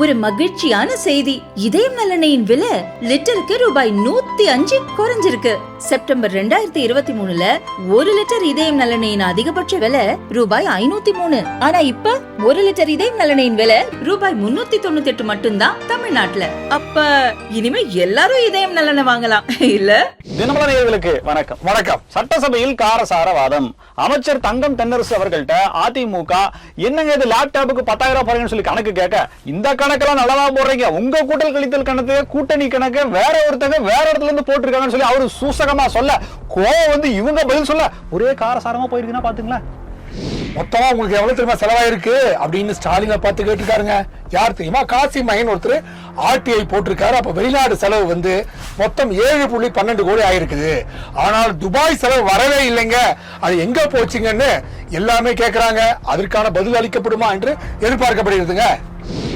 ஒரு மகிழ்ச்சியான செய்தி. இதயம் நலனையின் விலை லிட்டருக்கு ரூபாய் நூத்தி அஞ்சு குறைஞ்சிருக்கு. செப்டம்பர் ரெண்டாயிரத்தி இருபத்தி மூணுல ஒரு லிட்டர் இதயம் நலனையின் அதிகபட்ச விலை ரூபாய் ஐநூத்தி மூணு. ஆனா இப்ப ஒரு லிட்டர் இதயம் நலனையின் விலை ரூபாய் முன்னூத்தி தொண்ணூத்தி எட்டு மட்டும்தான் தமிழ்நாட்டுல. அப்ப இனிமே எல்லாரும் இதயம் நலனை வாங்கலாம். இல்ல? தினமல வணக்கம். வணக்கம். சட்டசபையில் காரசார வாதம் அமைச்சர் தங்கம் தென்னரசு அவர்கள்ட்ட அதிமுக என்னங்க இது லேப்டாப்புக்கு பத்தாயிரம் ரூபாய் சொல்லி கணக்கு கேட்க இந்த கணக்கெல்லாம் நல்லதா போடுறீங்க. உங்க கூட்டல் கழித்தல் கணக்கு கூட்டணி கணக்கு வேற ஒருத்தங்க வேற இடத்துல இருந்து போட்டிருக்காங்கன்னு சொல்லி அவரு சூசகமா சொல்ல கோவம் வந்து இவங்க பதில் சொல்ல ஒரே காரசாரமா போயிருக்குன்னா பாத்துங்களேன். மொத்தமா உங்களுக்கு எவ்வளவு தெரியுமா செலவாயிருக்கு? அப்படின்னு ஸ்டாலினை பார்த்து கேட்டிருக்காருங்க. யார் தெரியுமா? காசி மகன் ஒருத்தர் ஆர்டிஐ போட்டிருக்காரு. அப்ப வெளிநாடு செலவு வந்து மொத்தம் ஏழு புள்ளி பன்னெண்டு கோடி ஆயிருக்குது. ஆனால் துபாய் செலவு வரவே இல்லைங்க. அது எங்க போச்சுங்கன்னு எல்லாமே கேட்கறாங்க அதற்கான பதில் அளிக்கப்படுமா என்று எதிர்பார்க்கப்படுகிறதுங்க.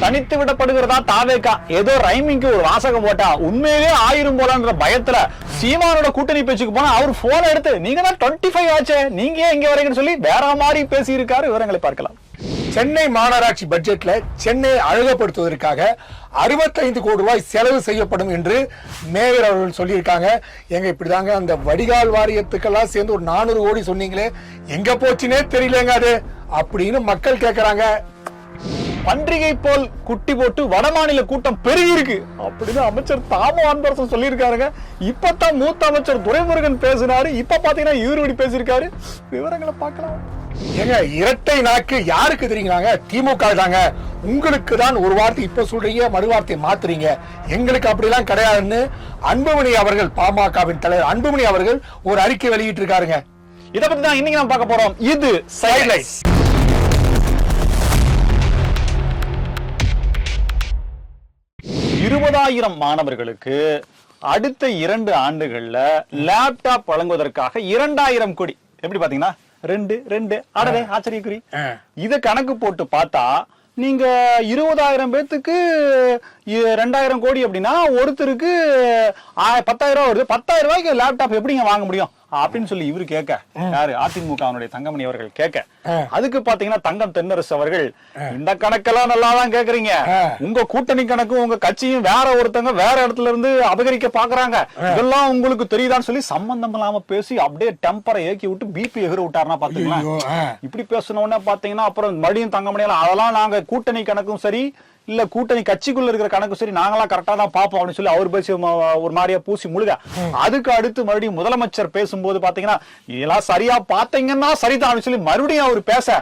தனித்து விடப்படுகிறதா தாவேக்கா? ஏதோ ரைமிங்க்கு ஒரு வாசகம் போட்டா உண்மையிலே ஆயிரும் போலான்ற பயத்துல சீமானோட கூட்டணி பேச்சுக்கு போனா அவர் போன எடுத்து நீங்க தான் டுவெண்ட்டி ஃபைவ் ஆச்சே நீங்க ஏன் இங்க வரீங்கன்னு சொல்லி வேற மாதிரி பேசி இருக்காரு விவரங்களை பார்க்கலாம். சென்னை மாநகராட்சி பட்ஜெட்ல சென்னை அழகுபடுத்துவதற்காக அறுபத்தைந்து கோடி ரூபாய் செலவு செய்யப்படும் என்று மேயர் அவர்கள் சொல்லியிருக்காங்க. எங்க இப்படிதாங்க அந்த வடிகால் வாரியத்துக்கெல்லாம் சேர்ந்து ஒரு நானூறு கோடி சொன்னீங்களே எங்க போச்சுனே தெரியலங்க அது அப்படின்னு மக்கள் கேட்கறாங்க பன்றிகை போல் குட்டி போட்டு வடமாநில கூட்டம் பெருகி இருக்கு அப்படின்னு அமைச்சர் தாமோ அன்பரசன் சொல்லியிருக்காருங்க. இப்பதான் மூத்த அமைச்சர் துரைமுருகன் பேசினாரு. இப்ப பாத்தீங்கன்னா ஈரோடி பேசியிருக்காரு. விவரங்களை பார்க்கலாம். ஏங்க இரட்டை நாக்கு யாருக்கு தெரியுங்கிறாங்க திமுக தாங்க. உங்களுக்கு தான் ஒரு வார்த்தை இப்ப சொல்றீங்க மறு வார்த்தை மாத்துறீங்க. எங்களுக்கு அப்படிலாம் கிடையாதுன்னு அன்புமணி அவர்கள் பாமகவின் தலைவர் அன்புமணி அவர்கள் ஒரு அறிக்கை வெளியிட்டு இருக்காருங்க இத பத்தி தான் இன்னைக்கு நம்ம பார்க்க போறோம். இது சைட்லைன் இருபதாயிரம் மாணவர்களுக்கு அடுத்த இரண்டு ஆண்டுகள்ல லேப்டாப் வழங்குவதற்காக இரண்டாயிரம் கோடி. எப்படி பாத்தீங்கன்னா ரெண்டு ரெண்டு. அடவே ஆச்சரியக்குறி. இத கணக்கு போட்டு பார்த்தா நீங்க இருபதாயிரம் பேத்துக்கு இ- ரெண்டாயிரம் கோடி அப்படின்னா ஒருத்தருக்கு பத்தாயிரம் ரூபாய் வருது. பத்தாயிரம் ரூபாய்க்கு லேப்டாப் எப்படிங்க வாங்க முடியும்? அப்படின்னு சொல்லி இவரு கேட்க. யாரு? அதிமுக அவனுடைய தங்கமணி அவர்கள் கேட்க. அதுக்கு பாத்தீங்கன்னா தங்கம் தென்னரசு அவர்கள் இந்த கணக்கெல்லாம் நல்லா தான் கேக்குறீங்க. உங்க கூட்டணி கணக்கும் உங்க கட்சியும் வேற ஒருத்தங்க வேற இடத்துல இருந்து அபகரிக்க பாக்குறாங்க. இதெல்லாம் உங்களுக்கு தெரியுதான்னு சொல்லி சம்பந்தம் இல்லாம பேசி அப்படியே டெம்பரை ஏக்கி விட்டு பிபி எகிற விட்டாருன்னா பாத்தீங்களா. இப்படி பேசின உடனே பாத்தீங்கன்னா அப்புறம் மறுபடியும் தங்க முடியல அதெல்லாம் நாங்க கூட்டணி கணக்கும் சரி இல்ல கூட்டணி கட்சிக்குள்ள இருக்கிற கணக்கும் சரி நாங்களாம் கரெக்டா தான் பாப்போம் அப்படின்னு சொல்லி அவர் பேசி ஒரு மாதிரியா பூசி முழுக. அதுக்கு அடுத்து மறுபடியும் முதலமைச்சர் பேசும்போது பாத்தீங்கன்னா இதெல்லாம் சரியா பாத்தீங்கன்னா சரிதான் சொல்லி மறுபடியும் அவர் பேச.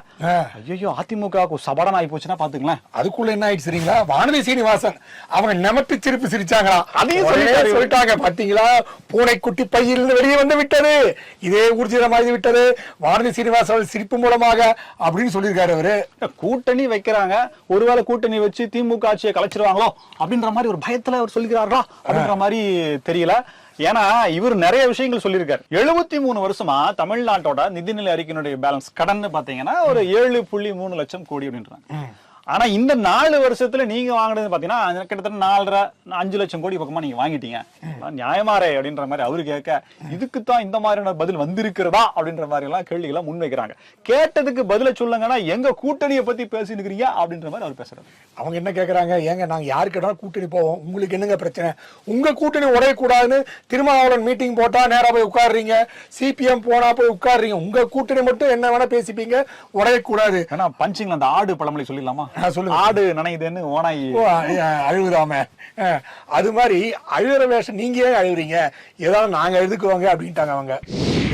ஐயோ அதிமுக சபடன் ஆகி போச்சுன்னா பாத்துங்களேன். அதுக்குள்ள என்ன ஆயிடுச்சு தெரியுங்களா? வானதி சீனிவாசன் அவங்க நமட்டு சிரிப்பு சிரிச்சாங்களாம் அதையும். சொல்லிட்டாங்க பாத்தீங்களா? பூனைக்குட்டி பையிலிருந்து வெளியே வந்து விட்டது. இதே ஊர்ஜிதமாகி விட்டது. வானதி சீனிவாசன் சிரிப்பு மூலமாக அப்படின்னு சொல்லியிருக்காரு அவரு. கூட்டணி வைக்கிறாங்க. ஒருவேளை கூட்டணி வச்சு திமுக ஆட்சியை கலைச்சிருவாங்களோ அப்படின்ற மாதிரி ஒரு பயத்துல அவர் சொல்லிக்கிறாரா அப்படின்ற மாதிரி தெரியல. ஏன்னா இவர் நிறைய விஷயங்கள் சொல்லியிருக்காரு. எழுபத்தி மூணு வருஷமா தமிழ்நாட்டோட நிதிநிலை அறிக்கையினுடைய பேலன்ஸ் கடன் பாத்தீங்கன்னா ஒரு ஏழு புள்ளி மூணு லட்சம் கோடி அப்படின்றாங்க. ஆனா இந்த நாலு வருஷத்துல நீங்க வாங்குனது பாத்தீங்கன்னா கிட்டத்தட்ட நாலரை அஞ்சு லட்சம் கோடி பக்கமா நீங்க வாங்கிட்டீங்க. அதான் நியாயமாரே அப்படின்ற மாதிரி அவரு கேட்க இதுக்கு தான் இந்த மாதிரியான பதில் வந்திருக்கிறதா? அப்படின்ற மாதிரி எல்லாம் கேள்விகளை முன்வைக்கிறாங்க. கேட்டதுக்கு பதில சொல்லுங்கன்னா எங்க கூட்டணியை பத்தி பேசினுக்கிறீங்க? அப்படின்ற மாதிரி அவர் பேசுறாரு. அவங்க என்ன கேக்குறாங்க? ஏங்க நாங்க யாருக்கிட்டாலும் கூட்டணி போவோம். உங்களுக்கு என்னங்க பிரச்சனை? உங்க கூட்டணி உடையக்கூடாதுன்னு திருமாவளவன் மீட்டிங் போட்டா நேரா போய் உட்காடுறீங்க சிபிஎம் போனா போய் உட்காடுறீங்க உங்க கூட்டணி மட்டும் என்ன வேணா பேசிப்பீங்க. உடையக்கூடாது. ஏன்னா பஞ்சிங்ல அந்த ஆடு பழமொழி சொல்லிடலாமா? சொல்லுங்க. ஆடு நனையுதுன்னு ஓனாய் அழுகுதாம. அது மாதிரி அழுகிற வேஷம் நீங்க ஏன் அழுகுறீங்க? ஏதாவது நாங்க எழுதுக்குவோங்க அப்படின்ட்டாங்க அவங்க.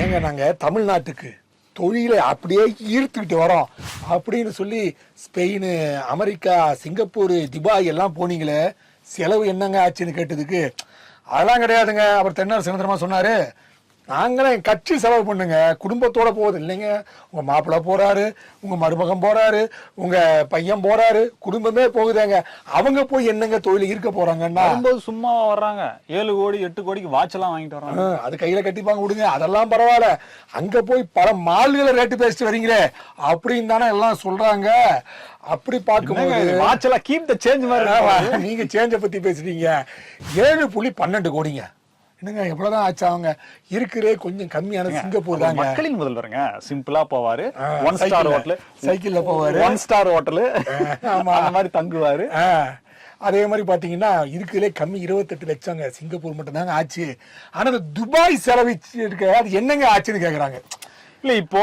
ஏங்க நாங்க தமிழ்நாட்டுக்கு தொழிலை அப்படியே ஈர்த்துக்கிட்டு வரோம் அப்படின்னு சொல்லி ஸ்பெயின் அமெரிக்கா சிங்கப்பூர் துபாய் எல்லாம் போனீங்களே செலவு என்னங்க ஆச்சுன்னு கேட்டதுக்கு? அதெல்லாம் கிடையாதுங்க. அவர் தென்னார் சுதந்திரமா சொன்னாரு. நாங்களே கட்சி செலவு பண்ணுங்க. குடும்பத்தோட போகுது. இல்லைங்க உங்க மாப்பிள்ளை போறாரு உங்க மருமகன் போறாரு உங்க பையன் போறாரு குடும்பமே போகுதுங்க. அவங்க போய் என்னங்க தொழில் ஈர்க்க போறாங்கன்னா? வரும்போது சும்மா வர்றாங்க. ஏழு கோடி எட்டு கோடிக்கு வாட்ச் எல்லாம் வாங்கிட்டு வர்றாங்க. அது கையில கட்டிப்பாங்க விடுங்க. அதெல்லாம் பரவாயில்ல. அங்க போய் பல மால்களை ரேட்டு பேசிட்டு வரீங்களே. அப்படின்னு தானே எல்லாம் சொல்றாங்க. அப்படி பார்க்கும்போது வாட்ச் எல்லாம் கீப் த சேஞ்ச் மாதிரி ஆமா, இருக்கு. நீங்க சேஞ்ச பத்தி பேசுறீங்க. ஏழு புள்ளி பன்னெண்டு கோடிங்க. என்னங்க எவ்வளவுதான் ஆச்சு அவங்க? இருக்கிறே கொஞ்சம் கம்மியான சிங்கப்பூர் தாங்க. மக்களின் முதல்வருங்க. சிம்பிளா போவாரு. ஒன் ஸ்டார் ஹோட்டல் சைக்கிள்ல. போவாரு. ஒன் ஸ்டார் ஹோட்டல் ஆமா. அந்த மாதிரி தங்குவாரு. அதே மாதிரி பாத்தீங்கன்னா இருக்குதுலே கம்மி இருபத்தெட்டு லட்சங்க சிங்கப்பூர் மட்டும்தாங்க ஆச்சு. ஆனா இந்த துபாய் செலவிச்சு இருக்க அது என்னங்க ஆச்சுன்னு கேக்குறாங்க. இல்ல இப்போ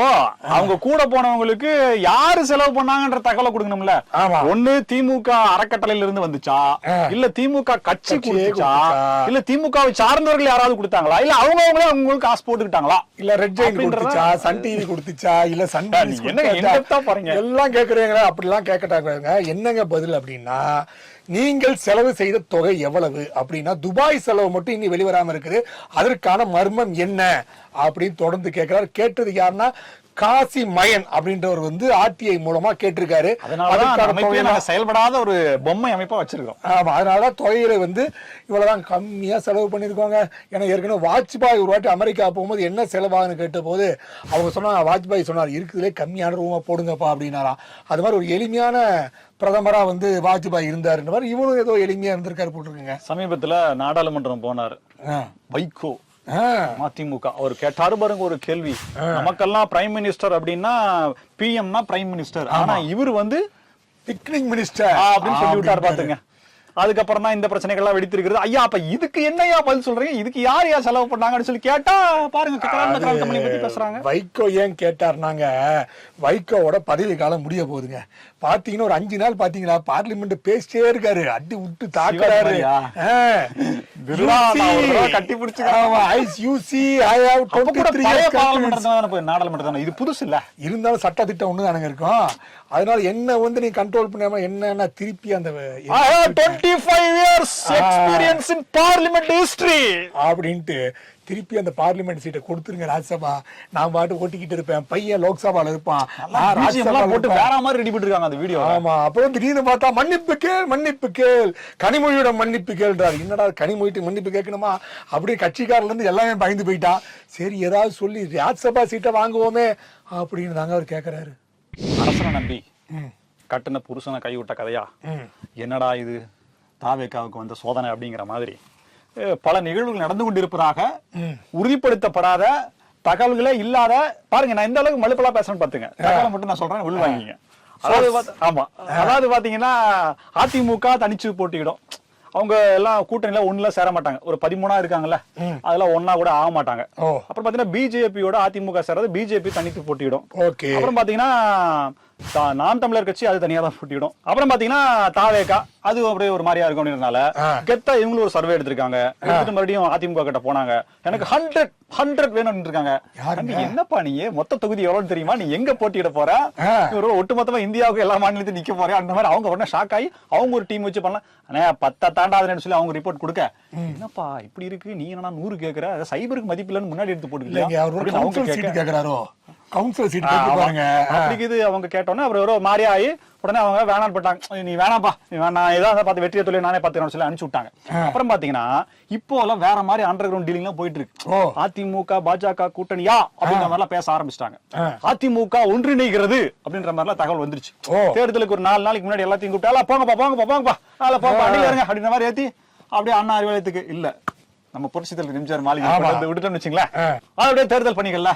அவங்க கூட போனவங்களுக்கு யாரு செலவு பண்ணாங்கன்ற தகவலை கொடுக்கணும்ல. ஒண்ணு திமுக அறக்கட்டளையில இருந்து வந்துச்சா. இல்ல திமுக கட்சி கொடுத்துச்சா? இல்ல திமுகவை சார்ந்தவர்கள் யாராவது கொடுத்தாங்களா? இல்ல அவங்க அவங்களே அவங்களுக்கு காசு போட்டுக்கிட்டாங்களா? இல்ல ரெட் ஜெயின்? கொடுத்துச்சா? சன் டிவி கொடுத்துச்சா? இல்ல சன் in-depth-ஆ போறீங்க. எல்லாம் கேக்குறீங்களா? அப்படிலாம் கேட்கட்டாங்க என்னங்க பதில் அப்படின்னா நீங்கள் செலவு செய்த தொகை எவ்வளவு அப்படின்னா துபாய் செலவு மட்டும் இன்னி வெளிவராம இருக்குது. அதற்கான மர்மம் என்ன அப்படின்னு தொடர்ந்து கேட்கிறார் கேட்டது யாருன்னா காசி மயன் அப்படின்றவர் வந்து ஆர்டிஐ மூலமா கேட்டிருக்காரு. செயல்படாத ஒரு பொம்மை அமைப்பா வச்சிருக்கோம். ஆமா அதனால தொகையில வந்து இவ்வளவுதான் கம்மியா செலவு பண்ணிருக்கோங்க ஏன்னா ஏற்கனவே வாஜ்பாய் ஒரு வாட்டி அமெரிக்கா போகும்போது என்ன செலவாகுன்னு கேட்ட போது அவங்க சொன்னாங்க வாஜ்பாய் சொன்னார் இருக்குதுலே கம்மியான ரூமா போடுங்கப்பா அப்படின்னாராம். அது மாதிரி ஒரு எளிமையான பிரதமரா வந்து வாஜ்பாய் இருந்தாருன்ற மாதிரி இவரும் ஏதோ எளிமையா இருந்திருக்காரு போட்டிருக்குங்க. சமீபத்துல நாடாளுமன்றம் போனாரு. வைகோ. மதிமுக. அவர் கேட்டாரு பாருங்க ஒரு கேள்வி. நமக்கெல்லாம் பிரைம் மினிஸ்டர் அப்படின்னா பிஎம்னா பிரைம் மினிஸ்டர் ஆனா இவர் வந்து பிக்னிக் மினிஸ்டர் அப்படின்னு சொல்லி விட்டாரு பாத்துங்க. அதுக்கப்புறம் தான் இந்த பிரச்சனைகள்லாம் வெடித்திருக்கிறது. ஐயா அப்ப இதுக்கு என்னையா பதில் சொல்றீங்க? இதுக்கு யார் யார் செலவு பண்ணாங்கன்னு சொல்லி கேட்டா பாருங்க பேசுறாங்க. வைகோ ஏன் கேட்டார்னாங்க? வைகோவோட பதவி காலம் முடிய போகுதுங்க. பாத்தீங்கன்னா ஒரு அஞ்சு நாள் பாத்தீங்களா? பார்லிமெண்ட் பேசிட்டே இருக்காரு. அடி விட்டு தாக்குறாரு. நாடாளுமன்றம் இது புதுசு இல்ல? இருந்தாலும் சட்ட திட்டம் ஒண்ணு தானங்க இருக்கும். அதனால என்ன வந்து நீ கண்ட்ரோல் பண்ணாம என்னன்னா திருப்பி அந்த have 25 years experience in parliament history. அப்படின்ட்டு திருப்பி அந்த பார்லிமெண்ட் சீட்டை கொடுத்துருங்க ராஜ்சபா நான் பாட்டு ஓட்டிக்கிட்டு இருப்பேன். பையன் லோக்சபால இருப்பான். நான் எல்லாம் போட்டு. வேற மாதிரி ரெடி பண்ணிருக்காங்க அந்த வீடியோ ஆமா. அப்புறம் திடீர்னு பார்த்தா மன்னிப்பு கேள் மன்னிப்பு கேள். கனிமொழியோட மன்னிப்பு கேள்றாரு. என்னடா கனிமொழிட்டு மன்னிப்பு கேட்கணுமா? அப்படியே கட்சிக்காரர்ல இருந்து எல்லாமே பயந்து போயிட்டான் சரி ஏதாவது சொல்லி ராஜ்சபா சீட்டை வாங்குவோமே அப்படின்னு தாங்க அவர் கேக்குறாரு. அரசனை நம்பி கட்டுன புருஷனை கைவிட்ட கதையா. என்னடா இது? தாவேக்காவுக்கு வந்த சோதனை அப்படிங்கிற மாதிரி. பல நிகழ்வுகள் நடந்து கொண்டிருப்பதாக. உறுதிப்படுத்தப்படாத தகவல்களே இல்லாத பாருங்க நான் எந்த அளவுக்கு மலுப்பலா பேசுறேன்னு பாத்துங்க தகவலை மட்டும் நான் சொல்றேன் உள்வாங்கிங்க அதாவது ஆமா. அதாவது பாத்தீங்கன்னா அதிமுக தனிச்சு போட்டியிடும். அவங்க எல்லாம் கூட்டணியில ஒண்ணுல சேர மாட்டாங்க. ஒரு பதிமூணா இருக்காங்கல்ல அதெல்லாம் ஒண்ணா கூட ஆக மாட்டாங்க. அப்புறம் பாத்தீங்கன்னா பிஜேபியோட அதிமுக சேர்றது பிஜேபி தனித்து போட்டியிடும். ஓகே. அப்புறம் பாத்தீங்கன்னா நாம் தமிழர் கட்சி அது தனியா தான் போட்டியிடும் அப்புறம் பாத்தீங்கன்னா தாவேகா அது அப்படியே ஒரு மாதிரியா இருக்கும் அப்படின்றனால. கெத்தா இவங்களும் ஒரு சர்வே எடுத்திருக்காங்க. எடுத்துட்டு மறுபடியும் அதிமுக கிட்ட போனாங்க. எனக்கு ஹண்ட்ரட் ஹண்ட்ரட் வேணும்னு இருக்காங்க என்னப்பா நீ? மொத்த தொகுதி எவ்வளவு தெரியுமா? நீ எங்க போட்டியிட போற. இவரு ஒட்டுமொத்தமா இந்தியாவுக்கு எல்லா மாநிலத்தையும் நிக்க போறேன் அந்த மாதிரி அவங்க உடனே ஷாக் ஆகி அவங்க ஒரு டீம் வச்சு பண்ணலாம். அண்ணே பத்த தாண்டாதுன்னு சொல்லி அவங்க ரிப்போர்ட் கொடுக்க. என்னப்பா இப்படி இருக்கு? நீ என்ன நூறு கேக்குற? சைபருக்கு மதிப்பு இல்லைன்னு முன்னாடி எடுத்து ஒரு போட்டுக்கலாம் அவங்க கவுன்சில் கேட்க சீட். பாருங்க அப்படிங்குது அவங்க கேட்டோன்னே அப்புறம் ஒரு மாதிரி ஆகி உடனே அவங்க வேணான்னு போட்டாங்க நீ வேணாம்ப்பா நீ வேணாம் ஏதாவது பார்த்து வெற்றியை தொழில் நானே பார்த்துக்கிறேன் சொல்லி அனுப்பிச்சு விட்டாங்க அப்புறம் பாத்தீங்கன்னா இப்போ எல்லாம் வேற மாதிரி அண்டர் கிரவுண்ட் டீலிங் எல்லாம் போயிட்டு இருக்கு. அதிமுக பாஜக கூட்டணியா அப்படின்ற மாதிரி எல்லாம் பேச ஆரம்பிச்சிட்டாங்க. அதிமுக ஒன்றிணைகிறது அப்படின்ற மாதிரி எல்லாம் தகவல் வந்துருச்சு. தேர்தலுக்கு ஒரு நாலு நாளைக்கு முன்னாடி எல்லாத்தையும் கூப்பிட்டா போங்கப்பா போங்கப்பா போங்கப்பா அதில் போங்கப்பா அடியில் இருங்க அப்படின்ற மாதிரி ஏத்தி அப்படியே அண்ணா அறிவாலயத்துக்கு இல்ல நம்ம புரட்சி தலைவர் எம்ஜிஆர் மாளிகை விட்டுட்டோம்னு வச்சுங்களேன் ஆ. அப்படியே தேர்தல் பணிகள்ல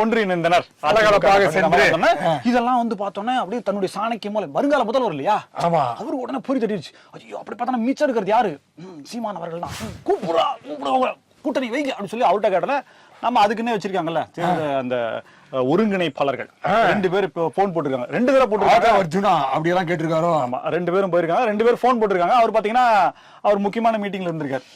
ஒன்றிணைந்தனர் அப்படின்ற சென்று. இதெல்லாம் வந்து பார்த்தோன்னே அப்படியே தன்னுடைய சாணக்கியமா வருங்கால முதல்வர் இல்லையா? ஆமா. அவரு உடனே பொறி தட்டிடுச்சு. ஐயோ அப்படி பார்த்தா மிச்சம் இருக்கிறது யாரு? சீமான் அவர்கள் தான். கூப்பிடுறா கூப்பிடுறா கூட்டணி வைங்க அப்படின்னு சொல்லி அவர்கிட்ட கேட்டல நம்ம அதுக்குன்னே வச்சிருக்காங்கல்ல அந்த ஒருங்கிணைப்பாளர்கள். ரெண்டு பேர் இப்போ போன் போட்டிருக்காங்க. ரெண்டு பேரை போட்டிருக்காங்க. அர்ஜுனா அப்படியெல்லாம் கேட்டிருக்காரோ? ஆமா ரெண்டு பேரும் போயிருக்காங்க. ரெண்டு பேரும் போன் போட்டிருக்காங்க. அவர் பாத்தீங்கன்னா அவர் முக்கியமான மீட்டிங்ல இருந்திருக்காரு.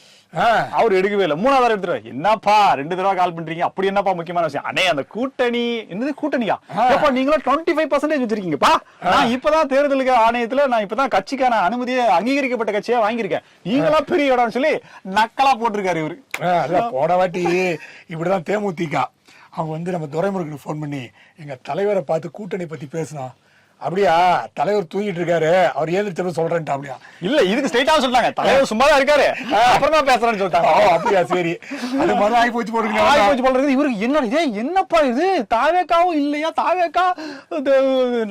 அவர் எடுக்கவே இல்லை. மூணாவது தடவை எடுத்துரு என்னப்பா ரெண்டு தடவை கால் பண்றீங்க? அப்படி என்னப்பா முக்கியமான விஷயம்? அண்ணே அந்த கூட்டணி என்னது கூட்டணியா? எப்பா நீங்களும் டுவெண்ட்டி ஃபைவ் பர்சன்டேஜ் வச்சிருக்கீங்கப்பா நான் இப்பதான் தேர்தலுக்கு ஆணையத்துல நான் இப்பதான் கட்சிக்கான அனுமதியை அங்கீகரிக்கப்பட்ட கட்சியா வாங்கியிருக்கேன். நீங்களா பெரிய இடம்னு சொல்லி நக்கலா போட்டிருக்காரு இவரு. போன வாட்டி இப்படிதான் தேமுதிக. அவங்க வந்து நம்ம துரைமுருகனுக்கு ஃபோன் பண்ணி எங்க தலைவரை பார்த்து கூட்டணி பத்தி பேசினோம் அப்படியா? தலைவர் தூங்கிட்டு இருக்காரு. அவர் ஏந்திரிச்சப்ப சொல்றேன்ட்டு அப்படியா? இல்ல இதுக்கு ஸ்ட்ரைட்டா சொல்லிட்டாங்க தலைவர் சும்மா தான் இருக்காரு அப்புறம் தான் பேசுறேன்னு ஓ சொல்லிட்டாங்க அப்படியா? சரி. அது மாதிரி ஆகி போச்சு போடுங்க போச்சு போல இருக்குது. இவருக்கு என்ன இதே என்னப்பா இது? தாவேக்காவும் இல்லையா? தாவேக்கா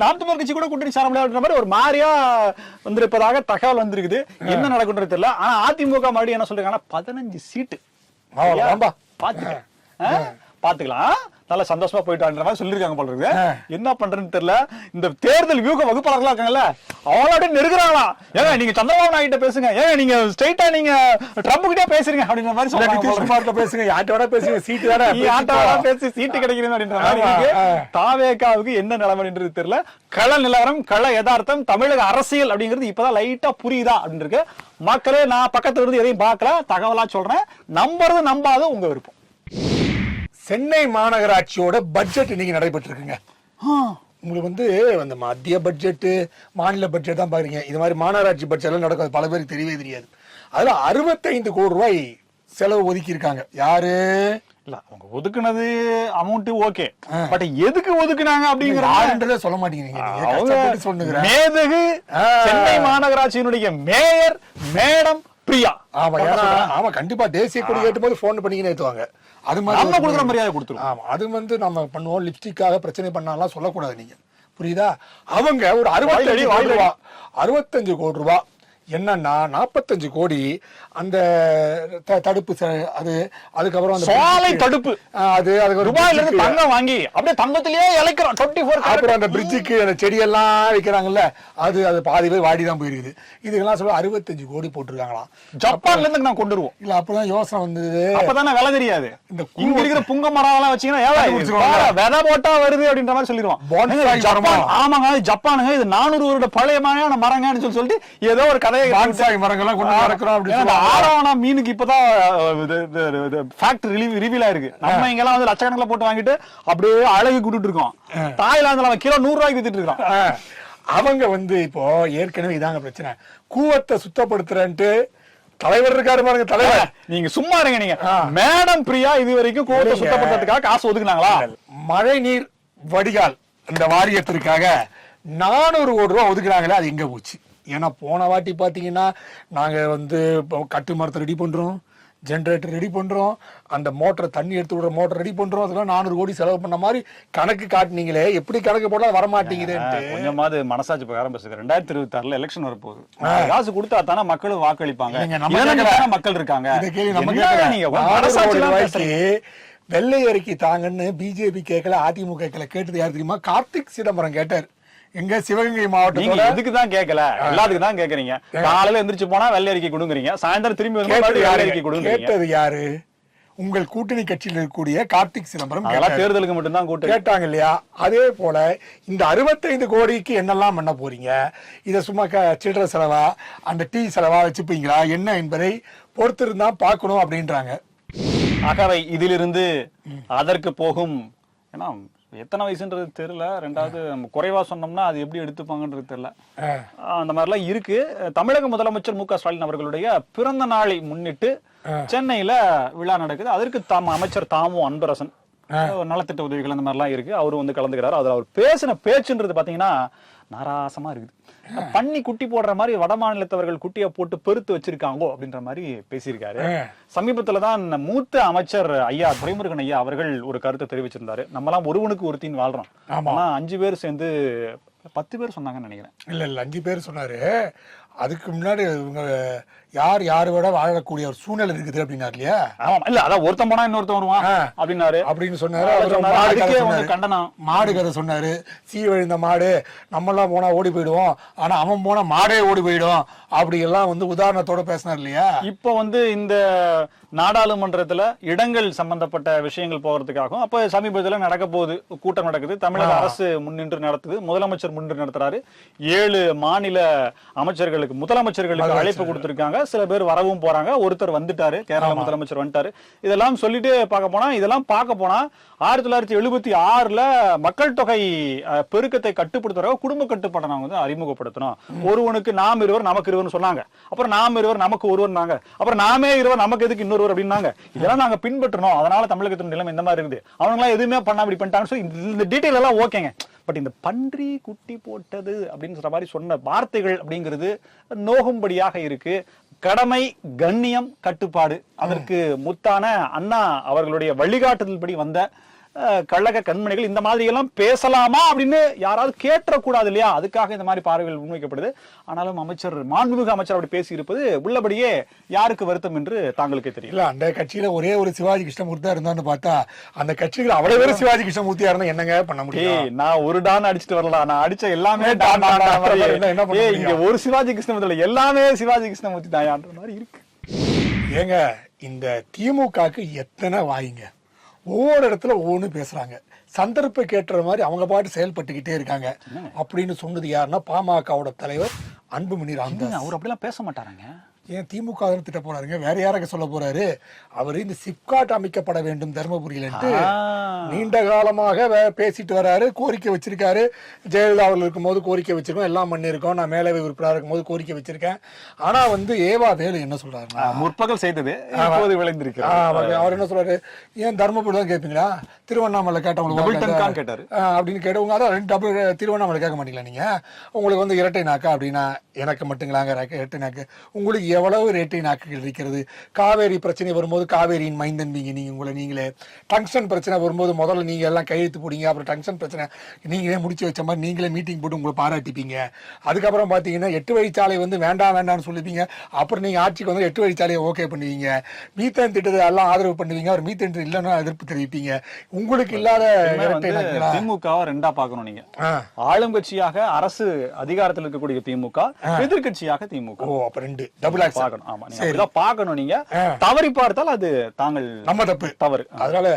நாம் தமிழர் கட்சி கூட கூட்டணி சார முடியாதுன்ற மாதிரி ஒரு மாதிரியா வந்திருப்பதாக தகவல் வந்திருக்குது. என்ன நடக்குன்றது தெரியல. ஆனா அதிமுக மறுபடியும் என்ன சொல்றாங்கன்னா பதினஞ்சு சீட்டு. அவ்வளவுதான்பா. பாத்துக்க ஆ? பாத்துக்கலாம் நல்லா சந்தோஷமா போயிட்டான்ற மாதிரி சொல்லிருக்காங்க போல இருக்கு. என்ன பண்றேன்னு தெரியல. இந்த தேர்தல் வியூக வகுப்பாளர்களா இருக்காங்கல்ல அப்படியே நெருக்குறாங்களா ஏங்க நீங்க சந்திரபாபு நாயுடு பேசுங்க. ஏங்க நீங்க ஸ்ட்ரைட்டா நீங்க ட்ரம்ப் கிட்டே பேசுறீங்க அப்படின்ற மாதிரி சொல்றாங்க பேசுங்க. யார்ட்ட வேணா பேசுங்க. சீட்டு நீ ஆட்டோவா பேசி சீட்டு கிடைக்கிறது அப்படின்ற மாதிரி. தாவேக்காவுக்கு என்ன நிலைமைன்றது தெரியல. கள நிலவரம் கள யதார்த்தம் தமிழக அரசியல் அப்படிங்கிறது இப்பதான் லைட்டா புரியுதா அப்படின்னு இருக்கு மக்களே நான் பக்கத்துல இருந்து எதையும் பார்க்கல. தகவலா சொல்றேன். நம்புறது நம்பாத உங்க விருப்பம். சென்னை மாநகராட்சியோட பட்ஜெட் இன்னைக்கு நடைபெற்றிருக்குங்க. உங்களுக்கு வந்து அந்த மத்திய பட்ஜெட் மாநில பட்ஜெட் தான் பாக்குறீங்க. இது மாதிரி மாநகராட்சி பட்ஜெட் எல்லாம் நடக்காது. பல பேருக்கு தெரியவே தெரியாது. அதுல அறுபத்தைந்து கோடி ரூபாய் செலவு ஒதுக்கி இருக்காங்க யாரு? இல்ல அவங்க ஒதுக்குனது அமௌண்ட் ஓகே பட் எதுக்கு ஒதுக்குனாங்க அப்படிங்கிற யாருன்றதே சொல்ல மாட்டேங்கிறீங்க. சொன்னுகிறேன் மேதகு. சென்னை மாநகராட்சியினுடைய மேயர் மேடம் பிரியா. ஆமா ஆமா கண்டிப்பா தேசிய கொடி ஏற்றும் போது போன் பண்ணிக்கினே ஏத்துவாங்க. அது மாதிரி நம்ம கொடுக்குற மரியாதை கொடுத்துருவோம் ஆமா அது வந்து நம்ம பண்ணுவோம். லிப்ஸ்டிக்காக பிரச்சனை பண்ணாலாம் சொல்லக்கூடாது நீங்க. புரியுதா? அவங்க ஒரு அறுபத்தஞ்சு கோடி. ரூபா அறுபத்தஞ்சு கோடி ரூபா என்னன்னா நாற்பத்தஞ்சு கோடி அந்த தடுப்பு அது அதுக்கப்புறம் அந்த சாலை தடுப்பு. அது அதுக்கு ஒரு துபாயில இருந்து தங்கம் வாங்கி அப்படியே தங்கத்திலேயே இழைக்கிறோம். டுவெண்ட்டி ஃபோர் அப்புறம் அந்த பிரிட்ஜுக்கு அந்த செடியெல்லாம் வைக்கிறாங்கல்ல அது அது பாதி பேர் வாடி தான் போயிருக்குது. இதுக்கெல்லாம் சொல்ல அறுபத்தஞ்சு கோடி போட்டிருக்காங்களாம். ஜப்பான்ல இருந்து நான் கொண்டு வருவோம். இல்ல அப்பதான் யோசனை வந்தது. அப்பதானே விலை தெரியாது. இந்த இங்க இருக்கிற புங்க மரம் எல்லாம் வச்சீங்கன்னா விதை போட்டா வருது அப்படின்ற மாதிரி சொல்லிடுவான்? ஆமாங்க ஜப்பானுங்க இது நானூறு வருட பழையமான மரங்கன்னு சொல்லி சொல்லிட்டு ஏதோ ஒரு கதையை பான்சாய் மரங்கள்லாம் கொண்டு நடக்கிறோம் அப்படின்னு. ஆரோவனா மீனுக்கு இப்பதான் ஃபேக்ட் ரிவீல் ஆயிருக்கு. நம்ம இங்கெல்லாம் வந்து லட்சக்கணக்கில் போட்டு வாங்கிட்டு அப்படியே அழகு கூட்டிட்டு இருக்கோம். தாய்லாந்துல அவன் கிலோ நூறு ரூபாய்க்கு வித்துட்டு இருக்கான் அவங்க வந்து இப்போ ஏற்கனவே இதாங்க பிரச்சனை. கூவத்தை சுத்தப்படுத்துறேன்ட்டு தலைவர் இருக்காரு பாருங்க தலைவர். நீங்க சும்மா இருங்க நீங்க. மேடம் பிரியா இது வரைக்கும் இல்லைங்க. சுத்தப்படுத்துறதுக்காக காசு ஒதுக்குனாங்களா? மழை நீர் வடிகால் இந்த வாரியத்திற்காக நானூறு கோடி ரூபா ஒதுக்குறாங்களே அது எங்க போச்சு? ஏன்னா போன வாட்டி பாத்தீங்கன்னா நாங்க வந்து இப்போ கட்டு மரத்தை ரெடி பண்றோம் ஜென்ரேட்டர் ரெடி பண்றோம் அந்த மோட்டர் தண்ணி எடுத்து விடுற மோட்டர் ரெடி பண்றோம் அதெல்லாம் நானூறு கோடி செலவு பண்ண மாதிரி கணக்கு காட்டுனீங்களே எப்படி கணக்கு போட்டா வர மாட்டேங்குதுன்ட்டு கொஞ்சமாவது மனசாட்சி பிரகாரம் பேசுங்க. ரெண்டாயிரத்தி இருபத்தி ஆறுல எலெக்ஷன் வரப்போகுது காசு கொடுத்தா தானே மக்களும் வாக்களிப்பாங்க. மக்கள் இருக்காங்க. வெள்ளை அறிக்கை தாங்கன்னு பிஜேபி கேட்கல அதிமுக கேட்கல கேட்டது யார் தெரியுமா? கார்த்திக் சிதம்பரம் கேட்டார். எங்க சிவகங்கை நீங்க மாவட்டத்தோட எதுக்கு தான் கேட்கல எல்லாத்துக்கும் தான் கேக்குறீங்க. காலையில எந்திரிச்சு போனா வெள்ளை அறிக்கை கொடுங்குறீங்க. சாயந்தரம் திரும்பி வந்து யாரு? அறிக்கை கொடுங்குறீங்க. கேட்டது யாரு? உங்கள் கூட்டணி கட்சியில் இருக்கக்கூடிய கார்த்திக் சிதம்பரம். தேர்தலுக்கு மட்டும்தான் கூட்டு கேட்டாங்க இல்லையா? அதே போல இந்த அறுபத்தைந்து கோடிக்கு என்னெல்லாம் பண்ண போறீங்க? இதை சும்மா க- சில்லறை செலவா? அந்த டீ செலவா வச்சுப்பீங்களா? என்ன என்பதை பொறுத்திருந்தா பார்க்கணும் அப்படின்றாங்க. அகவை இதிலிருந்து அதற்கு போகும் ஏன்னா எத்தனை வயசுன்றது தெரியல. ரெண்டாவது நம்ம குறைவா சொன்னோம்னா அது எப்படி எடுத்துப்பாங்கன்றது தெரியல. அந்த மாதிரிலாம் இருக்கு. தமிழக முதலமைச்சர் மு க ஸ்டாலின் அவர்களுடைய பிறந்த நாளை முன்னிட்டு சென்னையில விழா நடக்குது. அதற்கு தாம் அமைச்சர் தாமு அன்பரசன். நலத்திட்ட உதவிகள் அந்த மாதிரிலாம் இருக்கு. அவரு வந்து கலந்துக்கிறாரு. அதுல அவர் பேசின பேச்சுன்றது பாத்தீங்கன்னா நாராசமா இருக்குது. பண்ணி குட்டி போடுற மாதிரி வட மாநிலத்தவர்கள் குட்டியை போட்டு பெருத்து வச்சிருக்காங்கோ அப்படின்ற மாதிரி பேசியிருக்காரு. சமீபத்துல தான் மூத்த அமைச்சர் ஐயா துரைமுருகன் ஐயா அவர்கள் ஒரு கருத்தை தெரிவிச்சிருந்தாரு. நம்மலாம் ஒருவனுக்கு ஒருத்தின் வாழ்றோம். ஆனா அஞ்சு பேர் சேர்ந்து பத்து பேர் சொன்னாங்கன்னு நினைக்கிறேன். இல்ல இல்ல அஞ்சு பேர் சொன்னாரு. அதுக்கு முன்னாடி இவங்க யார் யாரை விட வாழக்கூடிய ஒரு சூழ்நிலை இருக்குது அப்படின்னாரு இல்லையா? ஆமா இல்ல அதான் ஒருத்தன் போனா இன்னொருத்தன் வருவான். அப்படின்னாரு. அப்படின்னு சொன்னாரு. அதுக்கே வந்து. கண்டனம் மாடு கதை சொன்னாரு. சீ விழுந்த மாடு நம்மெல்லாம் போனா ஓடி போயிடுவோம் ஆனா அவன் போனா மாடே ஓடி போயிடும் அப்படி எல்லாம் வந்து உதாரணத்தோட பேசினார் இல்லையா? இப்ப வந்து இந்த நாடாளுமன்றத்துல இடங்கள் சம்பந்தப்பட்ட விஷயங்கள் போகிறதுக்காகவும் அப்ப சமீபத்துல நடக்க போகுது கூட்டம் நடக்குது. தமிழக அரசு முன்னின்று நடத்துது முதலமைச்சர் முன்னின்று நடத்துறாரு. ஏழு மாநில அமைச்சர்களுக்கு முதலமைச்சர்களுக்கு அழைப்பு கொடுத்திருக்காங்க. சில பேர் வரவும் போறாங்க. ஒருத்தர் வந்துட்டாரு. கேரள முதலமைச்சர் வந்துட்டாரு. இதெல்லாம் சொல்லிட்டு பார்க்க போனா இதெல்லாம் பார்க்க போனா ஆயிரத்தி தொள்ளாயிரத்தி எழுபத்தி ஆறுல மக்கள் தொகை பெருக்கத்தை கட்டுப்படுத்துறவங்க குடும்ப கட்டுப்பாட்டை நாங்க வந்து அறிமுகப்படுத்தணும். ஒருவனுக்கு நாம் இருவர் நமக்கு இருவர்னு சொன்னாங்க. அப்புறம் நாம் இருவர் நமக்கு ஒருவர்னாங்க. அப்புறம் நாமே இருவர் நமக்கு எதுக்கு இன்னொருவர் அப்படின்னாங்க. இதெல்லாம் நாங்க பின்பற்றணும். அதனால தமிழகத்தின் நிலைமை இந்த மாதிரி இருக்குது. அவங்க எல்லாம் எதுவுமே பண்ணாம இப்படி பண்ணிட்டாங்க So, இந்த- இந்த டீட்டெயில் எல்லாம் ஓகேங்க பட் இந்த பன்றி குட்டி போட்டது அப்படின்னு சொல்ற மாதிரி சொன்ன வார்த்தைகள் அப்படிங்கிறது நோகும்படியாக இருக்கு. கடமை கண்ணியம் கட்டுப்பாடு. அதற்கு முத்தான அண்ணா அவர்களுடைய வழிகாட்டுதல்படி வந்த கழக கண்மணிகள் இந்த மாதிரி எல்லாம் பேசலாமா அப்படின்னு யாராவது கேட்டக்கூடாது இல்லையா? அதுக்காக இந்த மாதிரி பார்வைகள் முன்வைக்கப்படுது. ஆனாலும் அமைச்சர் மாண்புமிகு அமைச்சர் அப்படி பேசி இருப்பது உள்ளபடியே யாருக்கு வருத்தம் என்று தாங்களுக்கே தெரியும். இல்ல அந்த கட்சியில ஒரே ஒரு சிவாஜி கிருஷ்ணமூர்த்தி தான் இருந்தான்னு பார்த்தா அந்த கட்சிகள் அவ்வளவு பேர் சிவாஜி கிருஷ்ணமூர்த்தியா இருந்தா என்னங்க பண்ண முடியும்? நான் ஒரு டான் அடிச்சிட்டு வரலாம் நான் அடிச்ச எல்லாமே டான் இங்க? ஒரு சிவாஜி கிருஷ்ணமூர்த்தி எல்லாமே சிவாஜி கிருஷ்ணமூர்த்தி தாயான்ற மாதிரி இருக்கு. ஏங்க இந்த திமுகக்கு எத்தனை வாயிங்க? ஒவ்வொரு இடத்துல ஒவ்வொன்று பேசுறாங்க. சந்தர்ப்ப கேட்டுற மாதிரி அவங்க பாட்டு செயல்பட்டுக்கிட்டே இருக்காங்க. அப்படின்னு சொன்னது யாருன்னா பாமகவோட தலைவர் அன்புமணி ராமதாஸ். அவர் அப்படிலாம் பேச மாட்டாருங்க? ஏன் திமுக திட்ட போறாருங்க வேற யாராக சொல்ல போறாரு? அவர் இந்த சிப்காட் அமைக்கப்பட வேண்டும் தர்மபுரியிலன்ட்டு. நீண்ட காலமாக பேசிட்டு வராரு கோரிக்கை வச்சிருக்காரு. ஜெயலலிதா அவர்கள் இருக்கும்போது கோரிக்கை வச்சிருக்கோம் எல்லாம் பண்ணியிருக்கோம். நான் மேலவை உறுப்பினராக இருக்கும்போது கோரிக்கை வச்சிருக்கேன். ஆனா வந்து ஏவா வேலு என்ன சொல்றாருன்னா ஆ, முற்பகல் செய்தது ஆ, அவர் என்ன சொல்றாரு? ஏன் தர்மபுரி தான் கேட்பீங்களா திருவண்ணாமலை கேட்டவங்களுக்கு கேட்டாரு. அப்படின்னு கேட்டவங்க அதான் ரெண்டு டபுள் திருவண்ணாமலை கேட்க மாட்டீங்களா நீங்க? உங்களுக்கு வந்து இரட்டை நாக்கா அப்படின்னா எனக்கு மட்டுங்களாங்க இரட்டை நாக்கு. உங்களுக்கு எவ்வளவு இரட்டை நாக்குகள் இருக்கிறது காவேரி பிரச்சனை வரும்போது காவேரியின் மைந்தன்பீங்க நீங்க உங்களை நீங்களே. டங்ஸ்டன் பிரச்சனை வரும்போது முதல்ல நீங்க எல்லாம் கையெழுத்து போடுங்க. அப்புறம் டங்ஸ்டன் பிரச்சனை நீங்களே முடிச்சு வச்ச மாதிரி நீங்களே மீட்டிங் போட்டு உங்களை பாராட்டிப்பீங்க. அதுக்கப்புறம் பாத்தீங்கன்னா எட்டு வழிச்சாலை வந்து வேண்டாம் வேண்டாம்னு சொல்லிப்பீங்க. அப்புறம் நீங்க ஆட்சிக்கு வந்து எட்டு வழிச்சாலையை ஓகே பண்ணுவீங்க. மீத்தேன் திட்டத்தை எல்லாம் ஆதரவு பண்ணுவீங்க. அவர் மீத்தேன் இல்லைன்னா எதிர்ப்பு தெரிவிப்பீங்க. உங்களுக்கு இல்லாத? திமுகவை ரெண்டா பார்க்கணும் நீங்க. ஆ. ஆளும் கட்சியாக அரசு அதிகாரத்தில் இருக்கக்கூடிய திமுக எதிர்க்கட்சியாக திமுக. ஓ அப்ப ரெண்டு. டபுள் பார்க்கணும். ஆமா நீங்க அப்படிதான் பார்க்கணும் நீங்க. தவறி பார்த்தால் அது தாங்கள் நம்ம தப்பு. தவறு. அதனால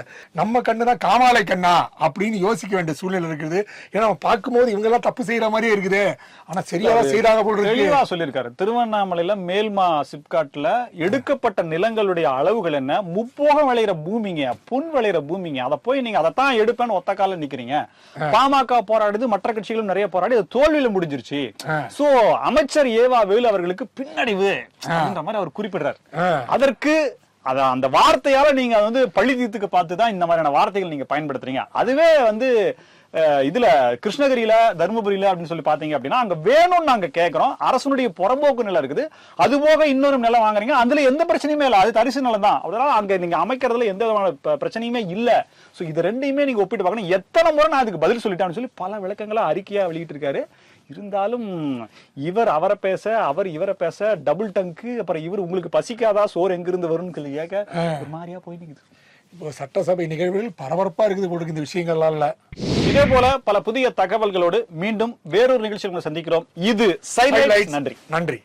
நம்ம கண்ணு தான் காமாலை கண்ணா அப்படின்னு யோசிக்க வேண்டிய சூழ்நிலை இருக்குது. ஏன்னா நம்ம பார்க்கும்போது இவங்க எல்லாம் தப்பு செய்யற மாதிரியே இருக்குது. ஆனா சரியாவா செய்யறாங்க போல தெளிவா சொல்லியிருக்காரு. திருவண்ணாமலையில மேல்மா சிப்காட்ல எடுக்கப்பட்ட நிலங்களுடைய அளவுகள் என்ன? முப்போகம் விளையிற பூமிங்க புன் விளையிற பூமிங்க. அதை போய் நீங்க அதைத்தான் எடுப்பேன்னு ஒத்த கால நிக்கிறீங்க. பாமக போராடுது மற்ற கட்சிகளும் நிறைய போராடி அது தோல்வியில முடிஞ்சிருச்சு. சோ அமைச்சர் ஏவா வேலு அவர்களுக்கு பின்னடைவு. அப்படின்ற மாதிரி அவர் குறிப்பிடுறார். அதற்கு அத அந்த வார்த்தையால நீங்க வந்து பள்ளி தீர்த்துக்கு பார்த்து தான் இந்த மாதிரியான வார்த்தைகள் நீங்க பயன்படுத்துறீங்க. அதுவே வந்து இதுல கிருஷ்ணகிரியில தருமபுரியில அப்படின்னு சொல்லி பாத்தீங்க அப்படின்னா அங்க வேணும்னு நாங்க கேக்குறோம். அரசனுடைய புறம்போக்கு நிலம் இருக்குது. அது போக இன்னொரு நிலம் வாங்குறீங்க. அதுல எந்த பிரச்சனையுமே இல்ல. அது தரிசு நிலம் தான். அதனால அங்க நீங்க அமைக்கிறதுல எந்த விதமான பிரச்சனையுமே இல்ல. சோ இது ரெண்டையுமே நீங்க ஒப்பிட்டு பார்க்கணும். எத்தனை முறை நான் அதுக்கு பதில் சொல்லிட்டேன்னு சொல்லி பல விளக்கங்களா அறிக்கையா வெளியிட்டு இருக்காரு இருந்தாலும் இவர் அவரை பேச அவர் இவரை பேச டபுள் டங்க்கு அப்புறம் இவர் உங்களுக்கு பசிக்காதா? சோறு எங்கிருந்து வரும்னு சொல்லி கேட்க ஒரு மாதிரியா போய் நிக்குது. இப்போ சட்டசபை நிகழ்வுகள் பரபரப்பா இருக்குது இருக்கு இந்த விஷயங்கள்லாம் இல்ல. இதே போல பல புதிய தகவல்களோடு மீண்டும் வேறொரு நிகழ்ச்சியில் சந்திக்கிறோம். இது நன்றி. நன்றி.